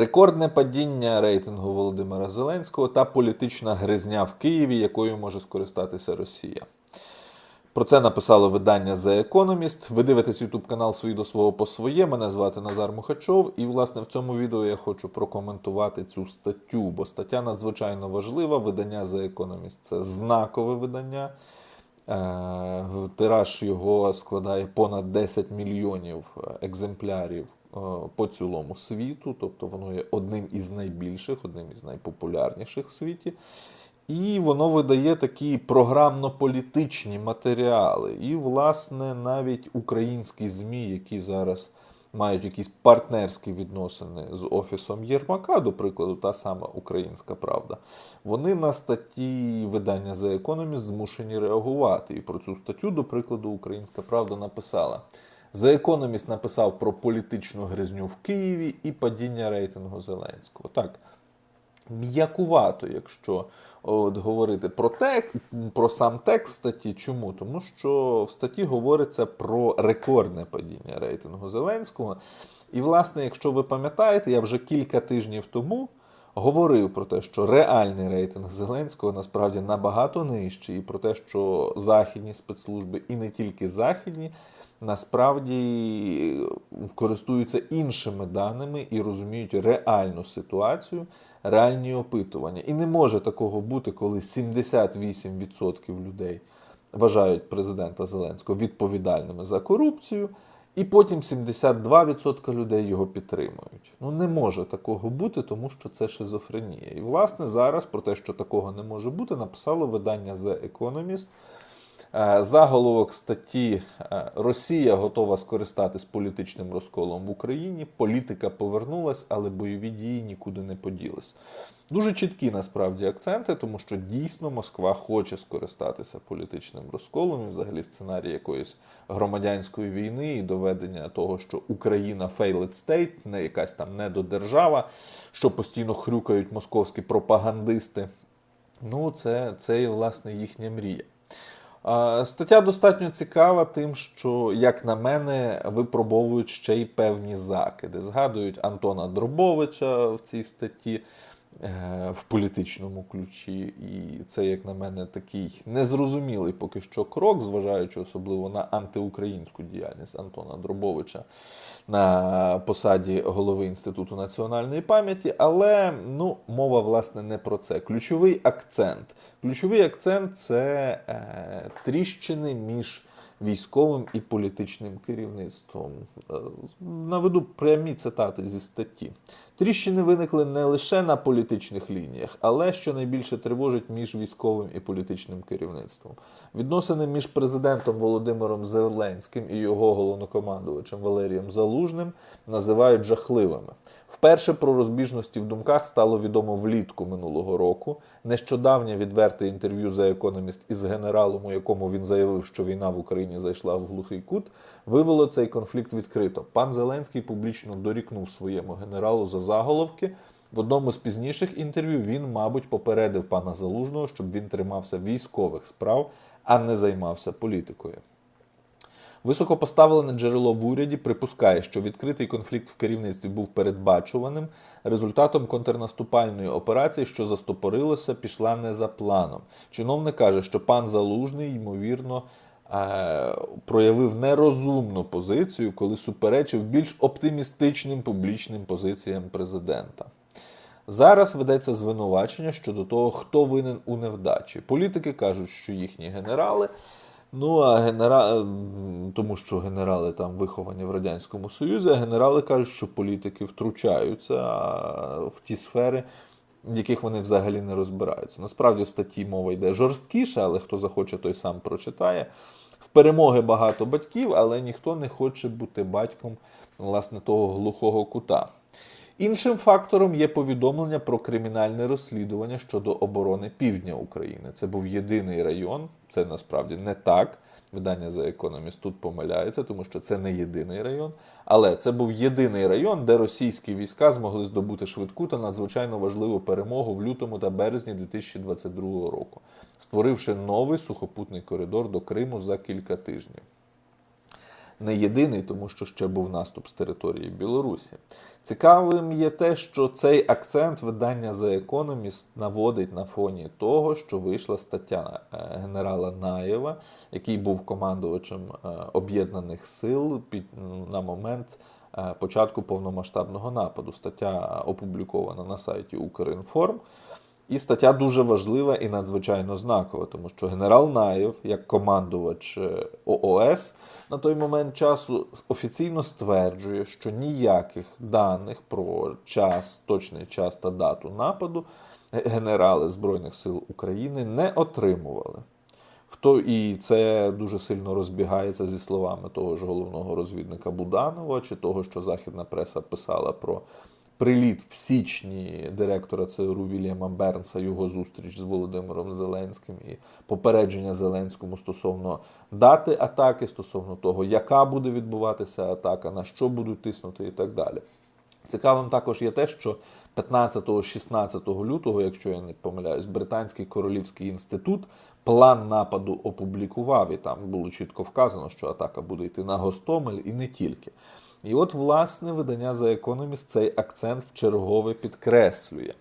Рекордне падіння рейтингу Володимира Зеленського та політична гризня в Києві, якою може скористатися Росія. Про це написало видання The Economist. Ви дивитесь YouTube канал свої до свого по своє. Мене звати Назар Мухачов. І, власне, в цьому відео я хочу прокоментувати цю статтю, бо стаття надзвичайно важлива. Видання The Economist – це знакове видання. Е, Тираж його складає понад 10 мільйонів екземплярів е, по цілому світу, тобто воно є одним із найбільших, одним із найпопулярніших в світі. І воно видає такі програмно-політичні матеріали. І, власне, навіть українські ЗМІ, які зараз мають якісь партнерські відносини з Офісом Єрмака, до прикладу, та сама Українська Правда, вони на статті видання The Economist змушені реагувати. І про цю статтю, до прикладу, Українська Правда написала. The Economist написав про політичну гризню в Києві і падіння рейтингу Зеленського. Так, м'якувато, якщо от, говорити про тек, про сам текст статті. Чому? Тому що в статті говориться про рекордне падіння рейтингу Зеленського. І, власне, якщо ви пам'ятаєте, я вже кілька тижнів тому говорив про те, що реальний рейтинг Зеленського насправді набагато нижчий, і про те, що західні спецслужби і не тільки західні. Насправді користуються іншими даними і розуміють реальну ситуацію, реальні опитування. І не може такого бути, коли 78% людей вважають президента Зеленського відповідальними за корупцію, і потім 72% людей його підтримують. Ну не може такого бути, тому що це шизофренія. І власне зараз про те, що такого не може бути, написало видання The Economist. Е, Заголовок статті е, Росія готова скористатись політичним розколом в Україні. Політика повернулась, але бойові дії нікуди не поділись. Дуже чіткі насправді акценти, тому що дійсно Москва хоче скористатися політичним розколом і взагалі сценарій якоїсь громадянської війни і доведення того, що Україна failed state, не якась там недодержава, що постійно хрюкають московські пропагандисти. Ну, це, це власне їхня мрія. Стаття достатньо цікава, тим, що, як на мене, випробовують ще й певні закиди. Згадують Антона Дробовича в цій статті в політичному ключі. І це, як на мене, такий незрозумілий поки що крок, зважаючи особливо на антиукраїнську діяльність Антона Дробовича на посаді голови Інституту національної пам'яті. Але ну, мова, власне, не про це. Ключовий акцент. Ключовий акцент це е, тріщини між військовим і політичним керівництвом. Е, наведу прямі цитати зі статті. Тріщини виникли не лише на політичних лініях, але що найбільше тривожить між військовим і політичним керівництвом. Відносини між президентом Володимиром Зеленським і його головнокомандувачем Валерієм Залужним називають жахливими. Вперше про розбіжності в думках стало відомо влітку минулого року. Нещодавнє відверте інтерв'ю за економіст із генералом, у якому він заявив, що війна в Україні зайшла в глухий кут, вивело цей конфлікт відкрито. Пан Зеленський публічно дорікнув своєму генералу за заголовки. В одному з пізніших інтерв'ю він, мабуть, попередив пана Залужного, щоб він тримався військових справ, а не займався політикою. Високопоставлене джерело в уряді припускає, що відкритий конфлікт в керівництві був передбачуваним. Результатом контрнаступальної операції, що застопорилося, пішла не за планом. Чиновник каже, що пан Залужний, ймовірно, е, проявив нерозумну позицію, коли суперечив більш оптимістичним публічним позиціям президента. Зараз ведеться звинувачення щодо того, хто винен у невдачі. Політики кажуть, що їхні генерали. Ну, а генера... тому що генерали там виховані в Радянському Союзі, а генерали кажуть, що політики втручаються в ті сфери, в яких вони взагалі не розбираються. Насправді в статті мова йде жорсткіше, але хто захоче, той сам прочитає. В перемоги багато батьків, але ніхто не хоче бути батьком власне того глухого кута. Іншим фактором є повідомлення про кримінальне розслідування щодо оборони півдня України. Це був єдиний район, це насправді не так. Видання за економіст тут помиляється, тому що це не єдиний район. Але це був єдиний район, де російські війська змогли здобути швидку та надзвичайно важливу перемогу в лютому та березні 2022 року, створивши новий сухопутний коридор до Криму за кілька тижнів. Не єдиний, тому що ще був наступ з території Білорусі. Цікавим є те, що цей акцент видання The Economist наводить на фоні того, що вийшла стаття е, генерала Наєва, який був командувачем е, об'єднаних сил під на момент е, початку повномасштабного нападу. Стаття опублікована на сайті Укрінформ. І стаття дуже важлива і надзвичайно знакова, тому що генерал Наєв, як командувач е, ООС, на той момент часу офіційно стверджує, що ніяких даних про час, точний час та дату нападу генерали Збройних сил України не отримували. В то і це дуже сильно розбігається зі словами того ж головного розвідника Буданова, чи того, що західна преса писала про приліт в січні директора ЦРУ Вільяма Бернса, його зустріч з Володимиром Зеленським і попередження Зеленському стосовно дати атаки, стосовно того, яка буде відбуватися атака, на що будуть тиснути і так далі. Цікавим також є те, що 15-16 лютого, якщо я не помиляюсь, Британський королівський інститут план нападу опублікував, і там було чітко вказано, що атака буде йти на Гостомель і не тільки. І от, власне, видання The Economist цей акцент вчергове підкреслює.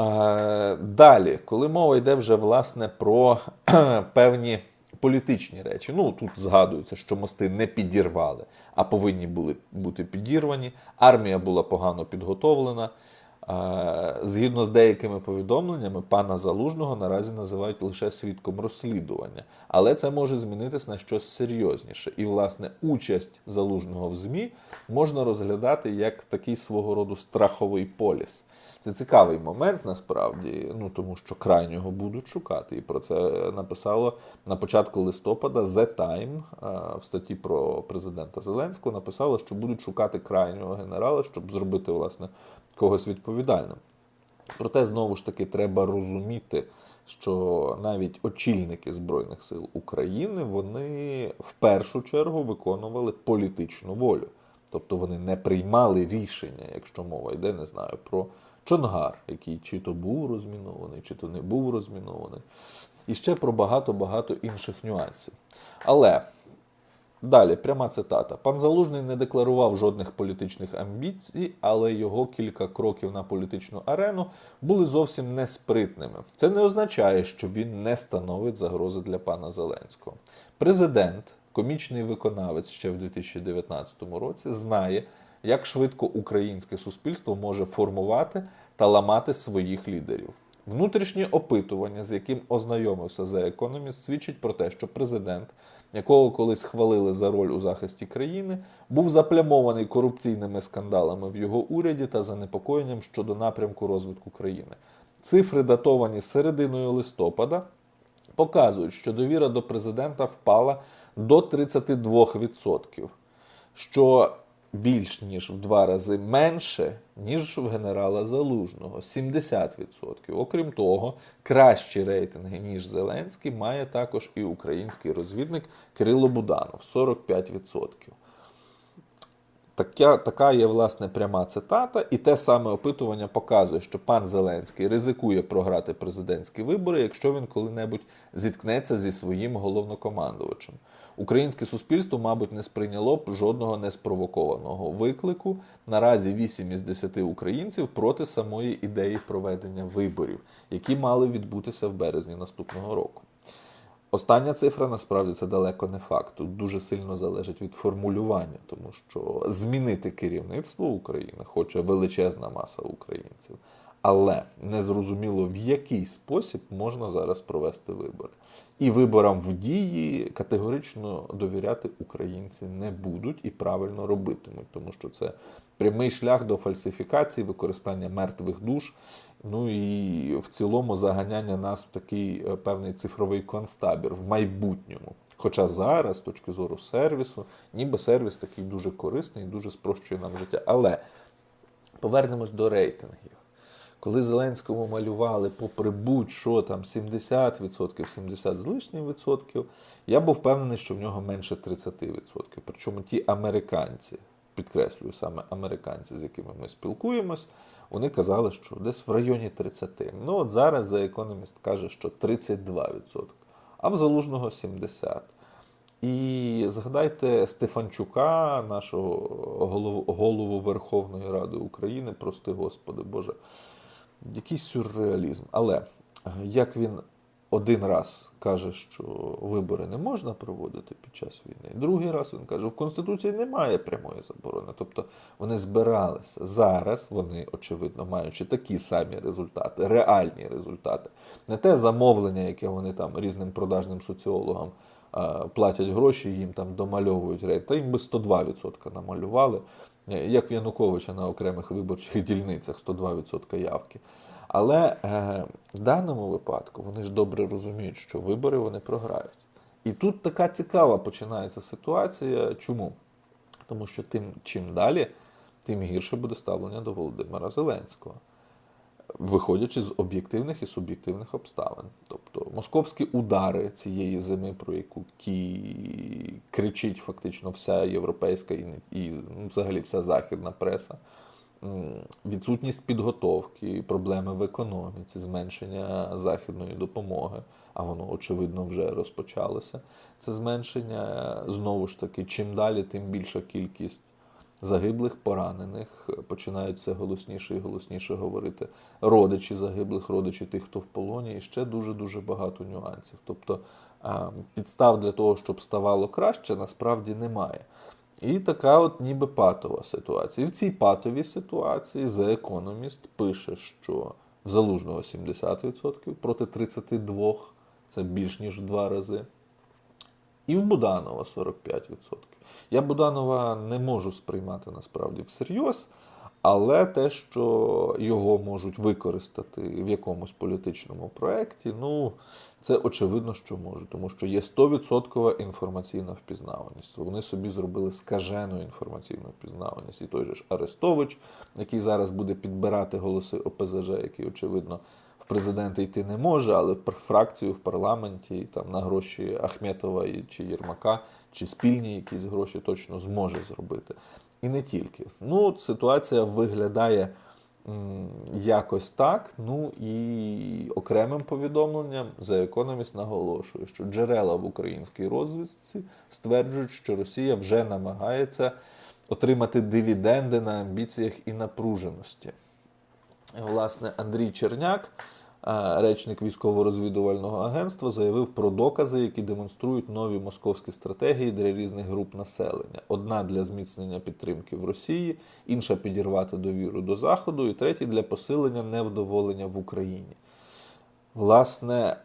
Е, Далі, коли мова йде вже власне про певні політичні речі, ну тут згадується, що мости не підірвали, а повинні були бути підірвані. Армія була погано підготовлена. Згідно з деякими повідомленнями, пана Залужного наразі називають лише свідком розслідування, але це може змінитись на щось серйозніше. І, власне, участь залужного в ЗМІ можна розглядати як такий свого роду страховий поліс. Це цікавий момент насправді, ну тому що крайнього будуть шукати. І про це написало на початку листопада The Time в статті про президента Зеленського написало, що будуть шукати крайнього генерала, щоб зробити власне когось відповідальним. Проте знову ж таки треба розуміти, що навіть очільники Збройних сил України вони в першу чергу виконували політичну волю. Тобто вони не приймали рішення, якщо мова йде, не знаю, про Чонгар, який чи то був розмінований, чи то не був розмінований. І ще про багато-багато інших нюансів. Але далі, пряма цитата. Пан Залужний не декларував жодних політичних амбіцій, але його кілька кроків на політичну арену були зовсім неспритними. Це не означає, що він не становить загрози для пана Зеленського. Президент, комічний виконавець ще в 2019 році, знає, як швидко українське суспільство може формувати та ламати своїх лідерів. Внутрішнє опитування, з яким ознайомився The Economist, свідчить про те, що президент, якого колись хвалили за роль у захисті країни, був заплямований корупційними скандалами в його уряді та занепокоєнням щодо напрямку розвитку країни. Цифри, датовані серединою листопада, показують, що довіра до президента впала до 32%, що більш ніж в два рази менше, ніж в генерала Залужного 70%. Окрім того, кращі рейтинги, ніж Зеленський, має також і український розвідник Кирило Буданов 45%. Така, така є власне пряма цитата, і те саме опитування показує, що пан Зеленський ризикує програти президентські вибори, якщо він коли-небудь зіткнеться зі своїм головнокомандувачем. Українське суспільство, мабуть, не сприйняло б жодного неспровокованого виклику. Наразі 8 із 10 українців проти самої ідеї проведення виборів, які мали відбутися в березні наступного року. Остання цифра насправді це далеко не факт. Тут дуже сильно залежить від формулювання, тому що змінити керівництво України хоче величезна маса українців. Але незрозуміло, в який спосіб можна зараз провести вибори. І виборам в дії категорично довіряти українці не будуть і правильно робитимуть, тому що це прямий шлях до фальсифікації, використання мертвих душ, ну і в цілому заганяння нас в такий е, певний цифровий концтабір в майбутньому. Хоча зараз, з точки зору сервісу, ніби сервіс такий дуже корисний дуже спрощує нам життя. Але повернемось до рейтингів. Коли Зеленському малювали, попри будь-що там 70%, 70 з лишнім відсотків, я був впевнений, що в нього менше 30%. Причому ті американці, підкреслюю саме американці, з якими ми спілкуємось, вони казали, що десь в районі 30. Ну от зараз за економіст каже, що 32%, а в залужного 70%. І згадайте Стефанчука, нашого голову, голову Верховної Ради України, прости Господи Боже, якийсь сюрреалізм. Але е, як він один раз каже, що вибори не можна проводити під час війни, другий раз він каже, в Конституції немає прямої заборони. Тобто вони збиралися. Зараз вони, очевидно, маючи такі самі результати, реальні результати, не те замовлення, яке вони там різним продажним соціологам е, платять гроші, їм там домальовують рейд, та їм би 102% намалювали. Як в Януковича на окремих виборчих дільницях 102% явки. Але е, в даному випадку вони ж добре розуміють, що вибори вони програють. І тут така цікава починається ситуація. Чому? Тому що тим чим далі, тим гірше буде ставлення до Володимира Зеленського, виходячи з об'єктивних і суб'єктивних обставин. Тобто московські удари цієї зими, про яку кі... кричить фактично вся європейська і, і ну, взагалі вся західна преса. Відсутність підготовки, проблеми в економіці, зменшення західної допомоги, а воно очевидно вже розпочалося. Це зменшення знову ж таки, чим далі, тим більша кількість загиблих, поранених. Починають все голосніше і голосніше говорити родичі загиблих, родичі тих, хто в полоні, і ще дуже дуже багато нюансів. Тобто підстав для того, щоб ставало краще, насправді немає. І така от ніби патова ситуація. І в цій патовій ситуації The Economist пише, що в Залужного 70% проти 32%, це більш ніж в два рази. І в Буданова 45%. Я Буданова не можу сприймати насправді всерйоз, але те, що його можуть використати в якомусь політичному проєкті, ну, це очевидно, що можуть, тому що є 100% інформаційна впізнаваність. Вони собі зробили скажену інформаційну впізнаваність. І той же ж Арестович, який зараз буде підбирати голоси ОПЗЖ, який, очевидно, в президенти йти не може, але фракцію в парламенті там на гроші Ахметова чи Єрмака, чи спільні якісь гроші точно зможе зробити. І не тільки. Ну, ситуація виглядає м, якось так. Ну і окремим повідомленням The Economist наголошує, що джерела в українській розвідці стверджують, що Росія вже намагається отримати дивіденди на амбіціях і напруженості. Власне, Андрій Черняк, речник військово-розвідувального агентства, заявив про докази, які демонструють нові московські стратегії для різних груп населення: одна для зміцнення підтримки в Росії, інша підірвати довіру до Заходу, і третя для посилення невдоволення в Україні. Власне,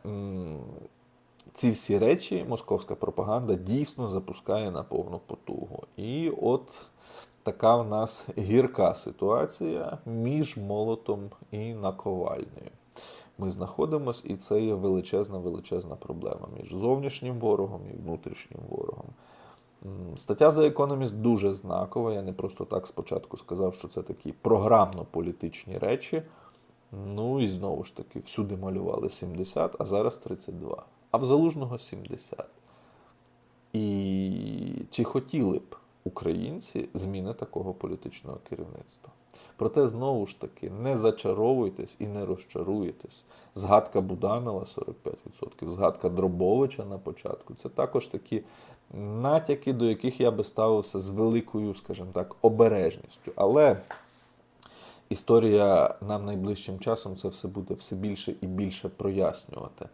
ці всі речі московська пропаганда дійсно запускає на повну потугу. І от така в нас гірка ситуація між молотом і наковальнею. Ми знаходимося, і це є величезна, величезна проблема між зовнішнім ворогом і внутрішнім ворогом. Стаття The Economist дуже знакова. Я не просто так спочатку сказав, що це такі програмно-політичні речі. Ну і знову ж таки, всюди малювали 70, а зараз 32. А в залужного 70. І чи хотіли б українці зміни такого політичного керівництва? Проте знову ж таки не зачаровуйтесь і не розчаруєтесь. Згадка Буданова 45%, згадка Дробовича на початку це також такі натяки, до яких я би ставився з великою, скажімо так, обережністю. Але історія нам найближчим часом це все буде все більше і більше прояснювати.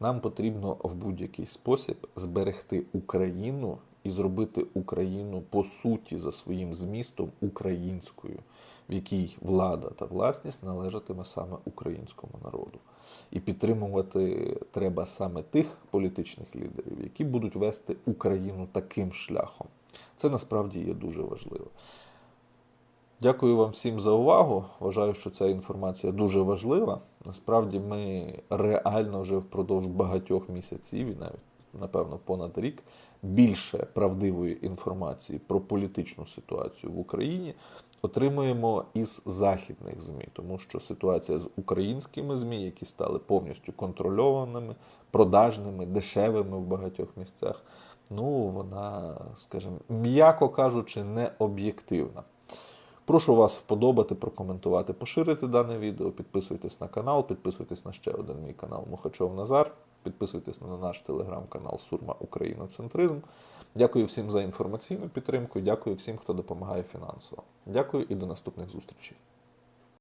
Нам потрібно в будь-який спосіб зберегти Україну і зробити Україну по суті за своїм змістом українською, в якій влада та власність належатиме саме українському народу. І підтримувати треба саме тих політичних лідерів, які будуть вести Україну таким шляхом. Це насправді є дуже важливо. Дякую вам всім за увагу. Вважаю, що ця інформація дуже важлива. Насправді, ми реально вже впродовж багатьох місяців і навіть, напевно, понад рік більше правдивої інформації про політичну ситуацію в Україні отримуємо із західних ЗМІ, тому що ситуація з українськими ЗМІ, які стали повністю контрольованими, продажними, дешевими в багатьох місцях, ну вона, скажімо, м'яко кажучи, не об'єктивна. Прошу вас вподобати, прокоментувати, поширити дане відео, підписуйтесь на канал, підписуйтесь на ще один мій канал Мухачов Назар. Підписуйтесь на наш телеграм-канал Сурма Україноцентризм. Дякую всім за інформаційну підтримку. Дякую всім, хто допомагає фінансово. Дякую і до наступних зустрічей.